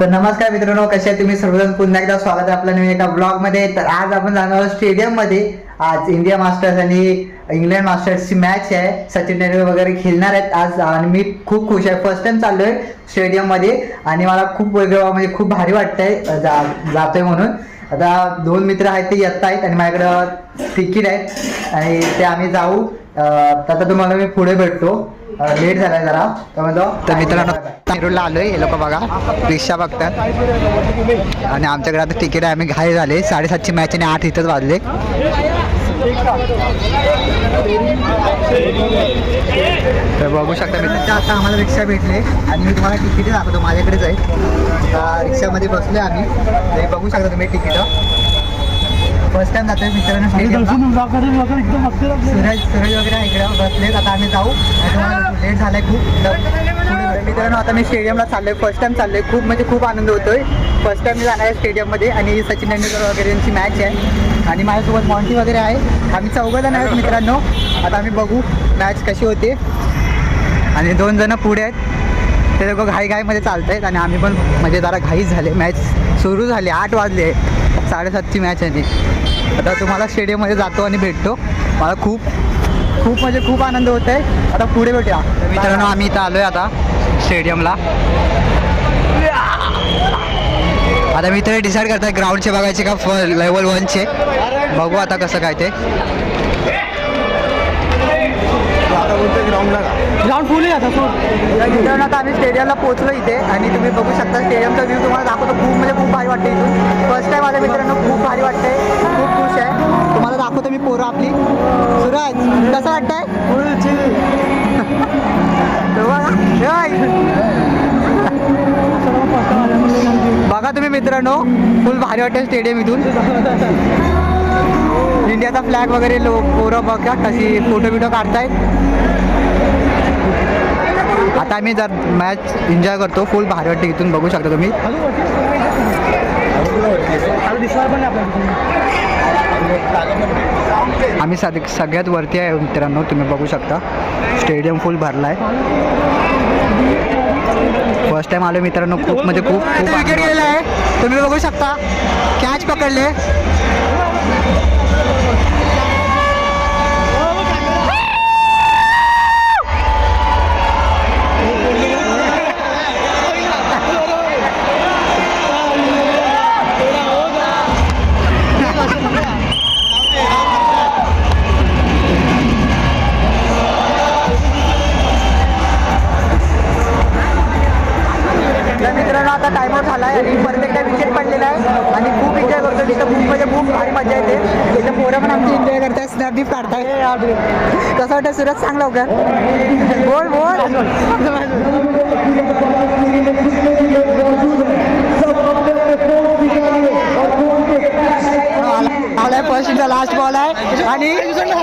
तर नमस्कार मित्रांनो कसे आहे तुम्ही? सर्वजण पुन्हा एकदा स्वागत आहे आपल्या नवीन एका ब्लॉगमध्ये तर आज आपण जाणार आहोत स्टेडियममध्ये आज इंडिया मास्टर्स आणि इंग्लंड मास्टर्सची मॅच आहे. सचिन तेंडुलकर वगैरे खेळणार आहेत आज. आणि मी खूप खुश आहे. फर्स्ट टाइम चाललोय स्टेडियममध्ये आणि मला खूप वेगळं म्हणजे खूप भारी वाटतंय. जा जातोय म्हणून. आता दोन मित्र आहेत ते येत आहेत आणि माझ्याकडं तिकीट आहेत. आणि ते आम्ही जाऊ. आता तुम्हाला मी पुढे भेटतो. लेट झालाय जरा. तर म्हणतो? तर मित्रांनो नेरूळला आलोय हे लोक बघा. रिक्षा बघतात. आणि आमच्याकडे आता तिकीट आहे. आम्ही घाई झाले. साडेसातची मॅच आणि आठ इथंच वाजले. तर बघू शकता मित्रांनो आता आम्हाला रिक्षा भेटले. आणि मी तुम्हाला तिकीट दाखवतो. माझ्याकडेच आहे. रिक्षामध्ये बसले आम्ही. ते बघू शकता तुम्ही तिकीट फर्स्ट टाइम जातोय मित्रांनो. सूरज सूरज वगैरे इकडे. बसलेत आता आम्ही जाऊ. लेट झालाय खूप. मित्रांनो आता मी स्टेडियमला चाललोय. फर्स्ट टाइम चाललोय. खूप म्हणजे खूप आनंद होतोय. फर्स्ट टाइम मी जाणार आहे स्टेडियममध्ये आणि सचिन तेंडुलकर वगैरे यांची मॅच आहे. आणि माझ्यासोबत मॉन्टी वगैरे आहे. आम्ही चौघ जण आहेत मित्रांनो. आता आम्ही बघू मॅच कशी होते. आणि दोन जण पुढे आहेत. ते लोक घाई घाईमध्ये चालत आहेत आणि आम्ही पण म्हणजे जरा घाईच झाले. मॅच सुरू झाली. आठ वाजले. साडेसातची मॅच आहे ती. आता तुम्हाला स्टेडियममध्ये जातो आणि भेटतो. मला खूप खूप म्हणजे खूप आनंद होत आहे आता पुढे भेटूया. मित्रांनो आम्ही इथं आलो आहे आता स्टेडियमला. आता मी इथे डिसाईड करताय ग्राउंडचे बघायचे का फ लेवल वनचे बघू आता कसं काय ते. ग्राउंड फुल आहे आता तर मित्रांनो आता आम्ही स्टेडियमला पोहोचलो इथे आणि तुम्ही बघू शकता स्टेडियमचा व्ह्यू तुम्हाला दाखवतो. खूप म्हणजे खूप भारी वाटते इथून. फर्स्ट टाइम माझ्या मित्रांनो फुल भारी वाटेल स्टेडियम इथून. इंडियाचा फ्लॅग वगैरे लोक पोरं बघा कशी फोटो बिटो काढतायत. आता आम्ही जर मॅच एन्जॉय करतो फुल भारी वाटते इथून बघू शकता तुम्ही. आम्ही सग सगळ्यात वरती आहे मित्रांनो तुम्ही बघू शकता. स्टेडियम फुल भरला आहे फर्स्ट टाइम आलो मित्रांनो खूप म्हणजे खूप खूप विकेट गेलेला आहे. तुम्ही बघू शकता. कॅच पकडले. टाइम आउट झाला आहे आणि परत एकदा विकेट पडलेला आहे. आणि खूप एन्जॉय करतो तिथं खूप म्हणजे खूप भारी मजा येते. तिथं पोरं पण आमची एन्जॉय करताय स्नॅप बिप काढताय कसं वाटतं सुरत सांग लवकर. बोल बोल. आलाय फर्स्ट लास्ट बॉल आहे. आणि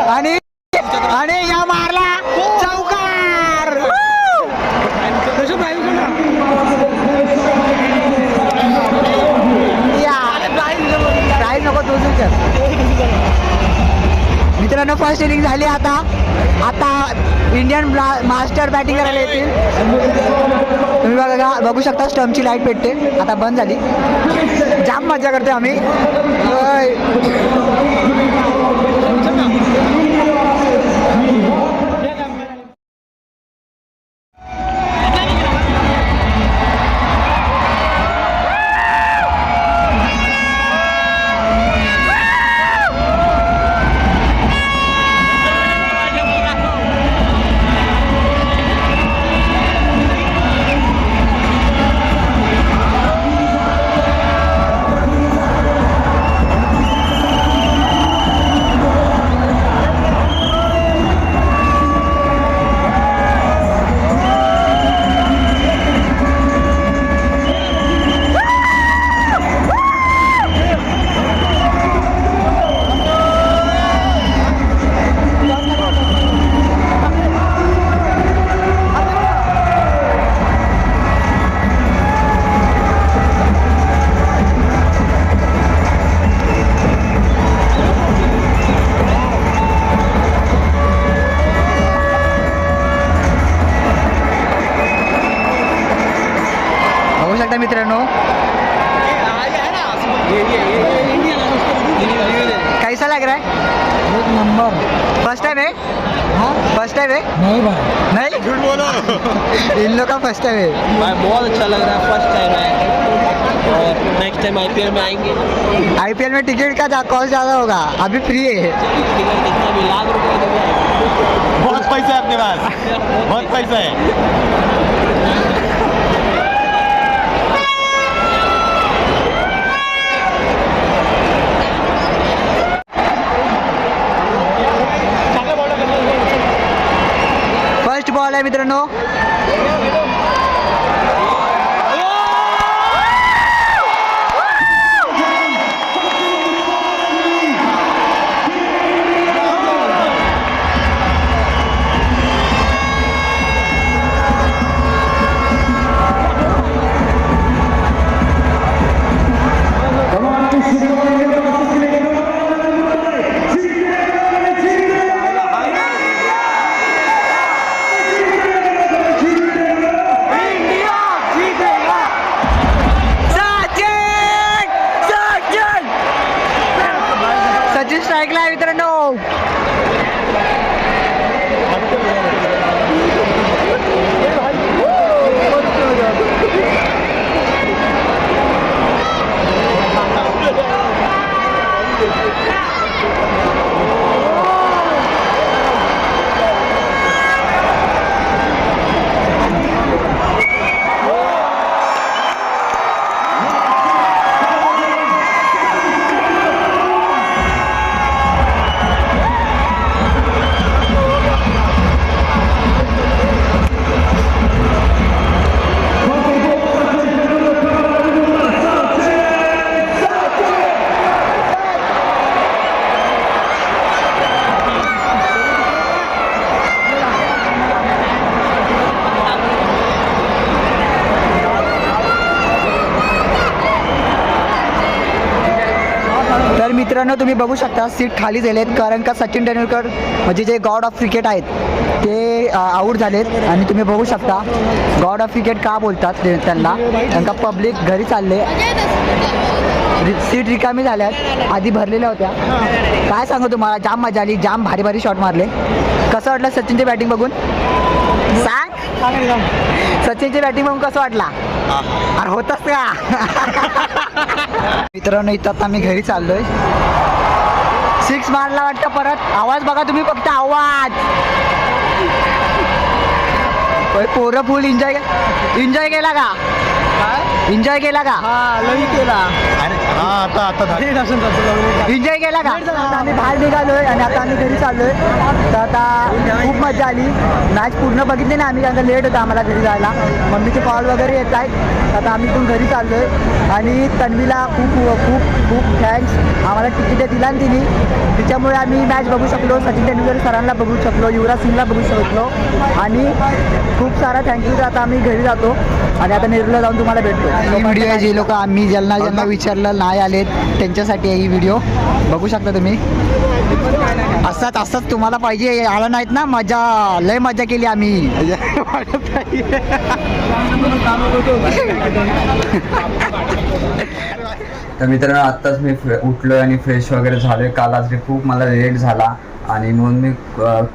आणि मित्रांनो फर्स्ट इनिंग झाली आता. आता इंडियन मास्टर बॅटिंग करायला येतील. तुम्ही बघा बघू शकता स्टम्पची लाइट पेटते. आता बंद झाली. जाम मजा करते आम्ही. एक नंबर। फ़र्स्ट टाइम है? हाँ। फ़र्स्ट टाइम है? नहीं भाई। नहीं? झूठ बोलो। इन लोग का फ़र्स्ट टाइम है। भाई बहुत अच्छा लग रहा है फ़र्स्ट टाइम है। और नेक्स्ट टाइम आईपीएल में आएँगे। आईपीएल में टिकट का कॉस्ट ज़्यादा होगा। अभी फ्री है। टिकट कितना भी लाख रुपए का भी बहुत पैसा है अपने पास। बहुत पैसा है। मित्रांनो ऐकलाय मित्रांनो. मित्रांनो तुम्ही बघू शकता सीट खाली झालेत. कारण का सचिन तेंडुलकर म्हणजे जे गॉड ऑफ क्रिकेट आहेत ते आऊट झालेत. आणि तुम्ही बघू शकता गॉड ऑफ क्रिकेट का बोलतात ते- त्यांना? पब्लिक घरी चालले. सीट रिकामी झाल्यात. आधी भरलेल्या होत्या. काय सांगू तुम्हाला? जाम मजा आली. जाम भारी भारी शॉट मारले. कसं वाटलं सचिनची बॅटिंग बघून? सांग. सचिनची बॅटिंग बघून कसं वाटला? अरे होतच का? मित्रांनो इथं आता आम्ही घरी चाललोय. सिक्स मारला वाटतं परत. आवाज बघा तुम्ही फक्त आवाज. पोरं फुल एन्जॉय एन्जॉय केला का? एन्जॉय केला का? हा लई केला. अरे हा आता आता झालं. असेल एन्जॉय केला का? आता आम्ही बाहेर निघालोय आणि आता आम्ही घरी चाललोय. तर आता खूप मजा आली. मॅच पूर्ण बघितली ना आम्ही कारण का लेट होता आम्हाला घरी जायला. मम्मीचे कॉल वगैरे येत आहेत. आता आम्ही इथून घरी चाललोय. आणि तन्वीला खूप खूप खूप थँक्स आम्हाला तिकीट दिला ना तिने तिच्यामुळे आम्ही मॅच बघू शकलो. सचिन तेंडुलकर सरांना बघू शकलो. युवराज सिंगला बघू शकलो. आणि खूप सारा थँक्यू आता आम्ही घरी जातो. आणि आता नेरूला जाऊन तुम्हाला भेटतो. ही व्हिडिओ आहे जे लोक आम्ही ज्यांना ज्यांना विचारलं नाही आलेत त्यांच्यासाठी आहे ही व्हिडिओ बघू शकता तुम्ही. असाच असाच तुम्हाला पाहिजे. आलं नाहीत ना मजा लय मजा केली आम्ही. तर मित्रांनो आत्ताच मी फ्रे उठलो आणि फ्रेश वगैरे झालोय. काल रात्री खूप मला लेट झाला. आणि म्हणून मी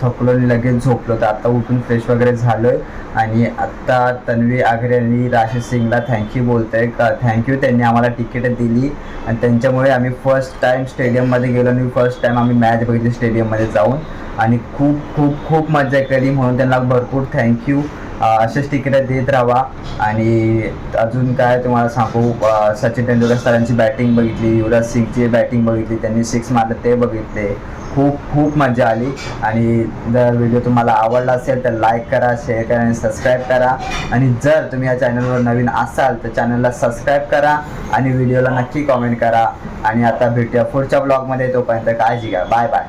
थकलो आणि लगेच झोपलो तर आता उठून फ्रेश वगैरे झालोय. आणि आत्ता तन्वी आगरे आणि सिंगला थँक्यू बोलतोय. का थँक्यू त्यांनी आम्हाला तिकीट दिली. आणि त्यांच्यामुळे आम्ही फर्स्ट टाईम स्टेडियममध्ये गेलो आणि फर्स्ट टाईम आम्ही मॅच बघितली स्टेडियममध्ये जाऊन. आणि खूप खूप खूप मजा केली म्हणून त्यांना भरपूर थँक्यू असेच तिकडे देत राहा. आणि अजून काय तुम्हाला सांगू? सचिन तेंडुलकर सरांची बॅटिंग बघितली युवराज सिंगची बॅटिंग बघितली त्यांनी सिक्स मारले ते बघितले. खूप खूप मजा आली. आणि जर व्हिडिओ तुम्हाला आवडला असेल तर लाईक करा शेअर करा आणि सबस्क्राईब करा. आणि जर तुम्ही या चॅनलवर नवीन असाल तर चॅनलला सबस्क्राईब करा आणि व्हिडिओला नक्की कॉमेंट करा. आणि आता भेटूया पुढच्या ब्लॉगमध्ये तोपर्यंत काळजी घ्या. Bye bye